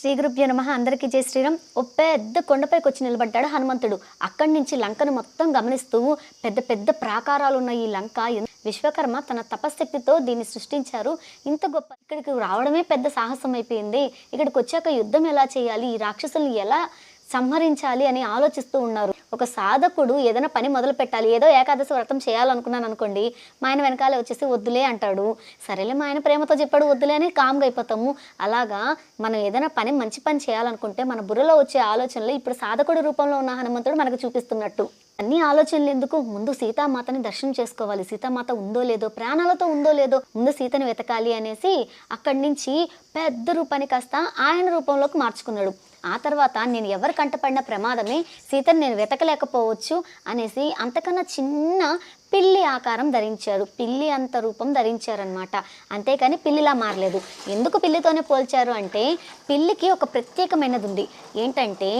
శ్రీ గురుభ్యో నమ. అందరికీ జై శ్రీరామ్. ఓ పెద్ద కొండపైకి వచ్చి నిలబడ్డాడు హనుమంతుడు. అక్కడి నుంచి లంకను మొత్తం గమనిస్తూ పెద్ద పెద్ద ప్రాకారాలు ఉన్న ఈ లంక. విశ్వకర్మ తన తపశక్తితో దీన్ని సృష్టించారు. ఇంత గొప్ప ఇక్కడికి రావడమే పెద్ద సాహసం అయిపోయింది. ఇక్కడికి వచ్చాక యుద్ధం ఎలా చేయాలి? ఈ రాక్షసుల్ని ఎలా సంహరించాలి అని ఆలోచిస్తూ ఉన్నారు. ఒక సాధకుడు ఏదైనా పని మొదలు పెట్టాలి ఏదో ఏకాదశి వ్రతం చేయాలనుకున్నాను అనుకోండి మా ఆయన వెనకాలే వచ్చేసి వద్దులే అంటాడు. సరేలే మా ఆయన ప్రేమతో చెప్పాడు వద్దులే అని కామ్గా అయిపోతాము. అలాగా మనం ఏదైనా పని మంచి పని చేయాలనుకుంటే మన బుర్రలో వచ్చే ఆలోచనలు ఇప్పుడు సాధకుడి రూపంలో ఉన్న హనుమంతుడు మనకు చూపిస్తున్నట్టు. అన్ని ఆలోచనలు ఎందుకు? ముందు సీతామాతని దర్శనం చేసుకోవాలి. సీతామాత ఉందో లేదో ప్రాణాలతో ఉందో లేదో ముందు సీతని వెతకాలి అనేసి అక్కడి నుంచి పెద్ద రూపాన్ని కాస్త ఆయన రూపంలోకి మార్చుకున్నాడు. ఆ తర్వాత నేను ఎవరు కంటపడిన ప్రమాదమే సీతని నేను వెతకలేకపోవచ్చు అనేసి అంతకన్నా చిన్న పిల్లి ఆకారం ధరించారు. పిల్లి అంత రూపం ధరించారనమాట అంతేకాని పిల్లిలా మారలేదు. ఎందుకు పిల్లితోనే పోల్చారు అంటే పిల్లికి ఒక ప్రత్యేకమైనది ఉంది ఏంటంటే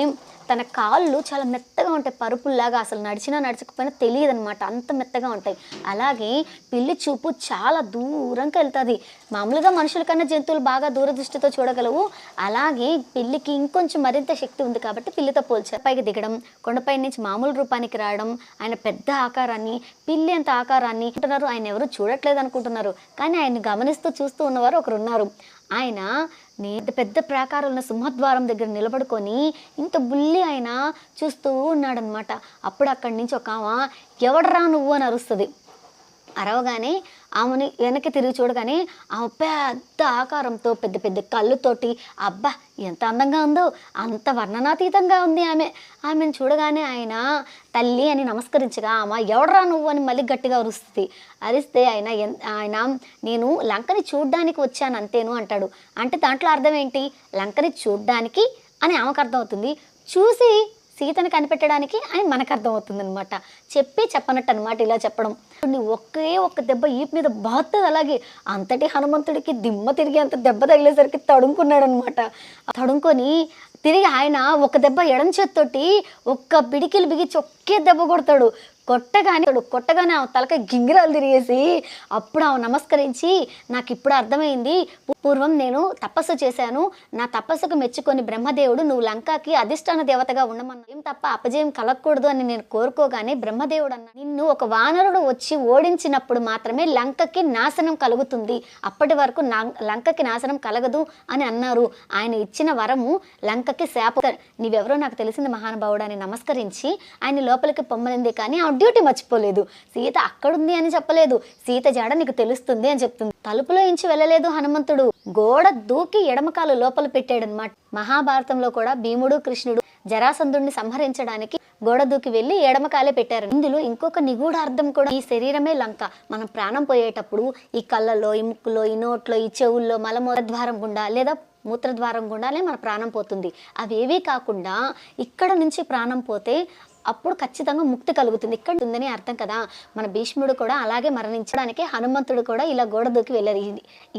తన కాళ్ళు చాలా మెత్తగా ఉంటాయి. పరుపుల్లాగా అసలు నడిచినా నడచకపోయినా తెలియదు అనమాట అంత మెత్తగా ఉంటాయి. అలాగే పిల్లి చూపు చాలా దూరంకి వెళ్తుంది. మామూలుగా మనుషుల కన్నా జంతువులు బాగా దూరదృష్టితో చూడగలవు. అలాగే పిల్లికి ఇంకొంచెం మరింత శక్తి ఉంది కాబట్టి పిల్లితో పోల్చారు పైకి దిగడం కొండపై నుంచి మామూలు రూపానికి రావడం ఆయన పెద్ద ఆకారాన్ని పిల్లి అంత ఆకారాన్ని అంటున్నారు. ఆయన ఎవరు చూడట్లేదు అనుకుంటున్నారు. కానీ ఆయన గమనిస్తూ చూస్తూ ఉన్నవారు ఒకరు ఉన్నారు ఆయన నే- పెద్ద పెద్ద ప్రాకారం ఉన్న సింహద్వారం దగ్గర నిలబడుకొని ఇంత బుల్లి ఆయన చూస్తూ ఉన్నాడనమాట అప్పుడు అక్కడి నుంచి ఒక ఆమె ఎవడరా నువ్వు అని అరుస్తుంది. అరవగానే ఆమెని వెనక్కి తిరిగి చూడగానే ఆమె పెద్ద ఆకారంతో పెద్ద పెద్ద కళ్ళుతోటి అబ్బా ఎంత అందంగా ఉందో అంత వర్ణనాతీతంగా ఉంది ఆమె. ఆమెను చూడగానే ఆయన తల్లి అని నమస్కరించగా ఆమె ఎవడరా నువ్వు? అని మళ్ళీ గట్టిగా అరుస్తుంది. అరిస్తే ఆయన ఎన్- ఆయన నేను లంకని చూడ్డానికి వచ్చాను అంతేను అంటాడు. అంటే దాంట్లో అర్థం ఏంటి? లంకని చూడ్డానికి అని ఆమెకు అర్థమవుతుంది. చూసి సీతను కనిపెట్టడానికి అని మనకు అర్థమవుతుంది అనమాట చెప్పి చెప్పనట్టు అనమాట ఇలా చెప్పడం. ఒకే ఒక్క దెబ్బ ఈపు మీద బాగుతుంది అలాగే. అంతటి హనుమంతుడికి దిమ్మ తిరిగి అంత దెబ్బ తగిలేసరికి తడుముకున్నాడు అనమాట తడుముకొని తిరిగి ఆయన ఒక దెబ్బ ఎడం చేత్తోటి ఒక్క బిడికిలు బిగించి ఒకే దెబ్బ కొడతాడు. కొట్టగానే కొట్టగానే ఆమె తలక గింగిరాలు తిరిగేసి అప్పుడు ఆమె నమస్కరించి నాకు ఇప్పుడు అర్థమైంది. పూర్వం నేను తపస్సు చేశాను. నా తపస్సుకు మెచ్చుకొని బ్రహ్మదేవుడు నువ్వు లంకాకి అధిష్టాన దేవతగా ఉండమన్నా ఏం తప్ప అపజయం కలగకూడదు అని నేను కోరుకోగానే బ్రహ్మదేవుడు అన్న నిన్ను ఒక వానరుడు వచ్చి ఓడించినప్పుడు మాత్రమే లంకకి నాశనం కలుగుతుంది. అప్పటి వరకు నా లంకకి నాశనం కలగదు అని అన్నారు. ఆయన ఇచ్చిన వరము లంకకి శాప నీవెవరో నాకు తెలిసింది మహానుభావుడు అని నమస్కరించి ఆయన లోపలికి పొమ్మనింది. కానీ ఆ డ్యూటీ మర్చిపోలేదు. సీత అక్కడుంది అని చెప్పలేదు. సీత జాడ నీకు తెలుస్తుంది అని చెప్తుంది. తలుపులో ఇంచి వెళ్ళలేదు హనుమంతుడు. గోడ దూకి ఎడమకాలు లోపల పెట్టాడనమాట మహాభారతంలో కూడా భీముడు కృష్ణుడు జరాసంధుడిని సంహరించడానికి గోడ దూకి వెళ్ళి ఎడమకాలే పెట్టారు. ఇందులో ఇంకొక నిగూఢ అర్థం కూడా ఈ శరీరమే లంక. మనం ప్రాణం పోయేటప్పుడు ఈ కళ్ళలో ఈ ముక్కులో ఈ నోట్లో ఈ చెవుల్లో మలమూల ద్వారం గుండా లేదా మూత్రద్వారం గుండానే మన ప్రాణం పోతుంది. అవేవీ కాకుండా ఇక్కడ నుంచి ప్రాణం పోతే అప్పుడు ఖచ్చితంగా ముక్తి కలుగుతుంది. ఇక్కడ ఉందని అర్థం కదా. మన భీష్ముడు కూడా అలాగే మరణించడానికి హనుమంతుడు కూడా ఇలా గోడ దూకి వెళ్ళారు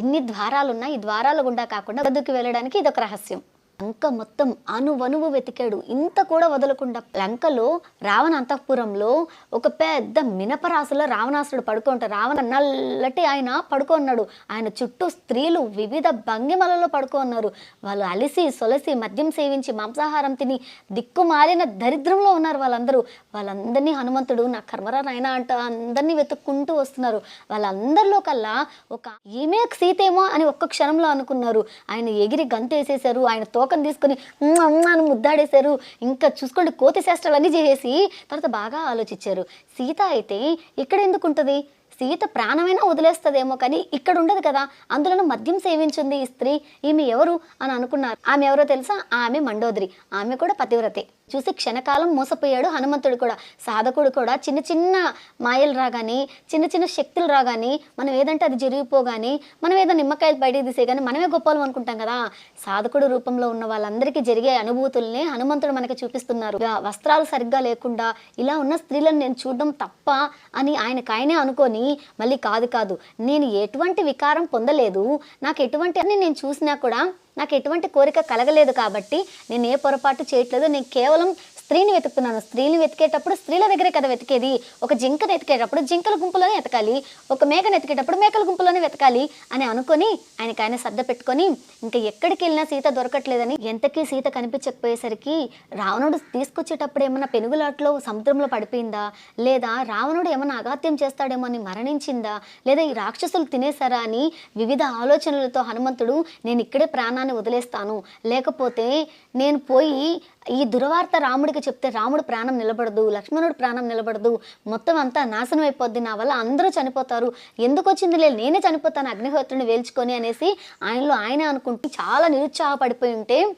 ఇన్ని ద్వారాలు ఉన్నాయి ఈ ద్వారాల గుండా కాకుండా దూకి వెళ్ళడానికి ఇదొక రహస్యం. లంక మొత్తం అనువనువు వెతికాడు. ఇంత కూడా వదలకుండా లంకలో రావణ అంతఃపురంలో ఒక పెద్ద మినపరాశిలో రావణాసుడు పడుకుంటాడు రావణ నల్లటి ఆయన పడుకున్నాడు ఆయన చుట్టూ స్త్రీలు వివిధ భంగిమలలో పడుకున్నారు వాళ్ళు అలిసి సొలసి మద్యం సేవించి మాంసాహారం తిని దిక్కుమాలిన దరిద్రంలో ఉన్నారు వాళ్ళందరూ. వాళ్ళందరినీ హనుమంతుడు నా కర్మరా నాయన అంట అందరినీ వెతుక్కుంటూ వస్తున్నారు. వాళ్ళందరిలో కల్లా ఒక ఈమె సీతేమో అని ఒక్క క్షణంలో అనుకున్నారు. ఆయన ఎగిరి గంతు ఆయన ఆయన తోకను తీసుకుని "ఉమ్మ, అని ముద్దాడేశారు. ఇంకా చూసుకోండి కోతి శాస్త్రాలన్నీ చేసేసి తర్వాత బాగా ఆలోచించారు. సీత అయితే ఇక్కడ ఎందుకు ఉంటుంది? సీత ప్రాణమైనా వదిలేస్తుందేమో కానీ ఇక్కడ ఉండదు కదా. అందులోనూ మద్యం సేవించింది ఈ స్త్రీ. ఈమె ఎవరు అని అనుకున్నారు. ఆమె ఎవరో తెలుసా? ఆమె మండోదరి. ఆమె కూడా పతివ్రతే. చూసి క్షణకాలం మోసపోయాడు హనుమంతుడు కూడా. సాధకుడు కూడా చిన్న చిన్న మాయలు రాగానే చిన్న చిన్న శక్తులు రాగానే మనం ఏదంటే అది జరిగిపోగానే మనం ఏదో నిమ్మకాయలు బయటికి కానీ మనమే గొప్పలు అనుకుంటాం కదా. సాధకుడు రూపంలో ఉన్న వాళ్ళందరికీ జరిగే అనుభూతుల్ని హనుమంతుడు మనకి చూపిస్తున్నారు. వస్త్రాలు సరిగ్గా లేకుండా ఇలా ఉన్న స్త్రీలను నేను చూడడం తప్ప అని ఆయనకు ఆయనే అనుకొని మళ్ళీ కాదు కాదు నేను ఎటువంటి వికారం పొందలేదు. నాకు ఎటువంటి అని నేను చూసినా కూడా నాకు ఎటువంటి కోరిక కలగలేదు కాబట్టి నేను ఏ పొరపాటు చేయట్లేదు. నేను కేవలం స్త్రీని వెతుకుతున్నాను. స్త్రీని వెతికేటప్పుడు స్త్రీల దగ్గరే కదా వెతికేది? ఒక జింకను ఎతికేటప్పుడు జింకల గుంపులోనే వెతకాలి. ఒక మేకను వెతికేటప్పుడు మేకల గుంపులోనే వెతకాలి అని అనుకొని ఆయనకు ఆయన సర్ద పెట్టుకొని ఇంకా ఎక్కడికి వెళ్ళినా సీత దొరకట్లేదని ఎంతకీ సీత కనిపించకపోయేసరికి రావణుడు తీసుకొచ్చేటప్పుడు ఏమన్నా పెనుగులాట్లో సముద్రంలో పడిపోయిందా? లేదా రావణుడు ఏమన్నా అగాత్యం చేస్తాడేమో అని మరణించిందా? లేదా ఈ రాక్షసులు తినేసారా అని వివిధ ఆలోచనలతో హనుమంతుడు నేను ఇక్కడే ప్రాణాన్ని వదిలేస్తాను. లేకపోతే నేను పోయి ఈ దురవార్త రాముడికి చెప్తే రాముడు ప్రాణం నిలబడదు లక్ష్మణుడు ప్రాణం నిలబడదు మొత్తం అంతా నాశనం అయిపోద్ది నా వల్ల అందరూ చనిపోతారు ఎందుకు వచ్చింది లేదు నేనే చనిపోతాను అగ్నిహోత్రుని వేల్చుకొని అనేసి ఆయనలో ఆయన అనుకుంటూ చాలా నిరుత్సాహపడిపోయి ఉంటే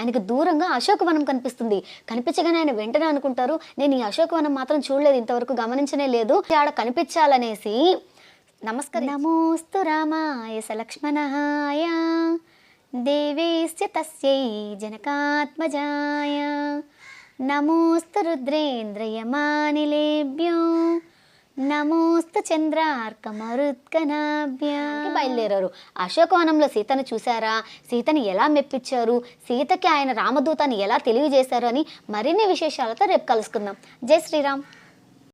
ఆయనకు దూరంగా అశోకవనం కనిపిస్తుంది. కనిపించగానే ఆయన వెంటనే అనుకుంటారు నేను ఈ అశోకవనం మాత్రం చూడలేదు ఇంతవరకు గమనించనే లేదు. ఆడ కనిపించాలనేసి నమస్కారం నమోస్తు రామాయ సలక్ష్మణాయ దేవేశ్చ తస్యై జనకాత్మజాయ. నమోస్తు రుద్రేంద్రయమానిలేభ్యో. నమోస్తు చంద్రార్కమరుత్కనాభ్యా. బయలుదేరారు. అశోకవనంలో సీతను చూశారా? సీతని ఎలా మెప్పించారు? సీతకి ఆయన రామదూతాన్ని ఎలా తెలియజేశారు అని మరిన్ని విశేషాలతో రేపు కలుసుకుందాం. జై శ్రీరామ్.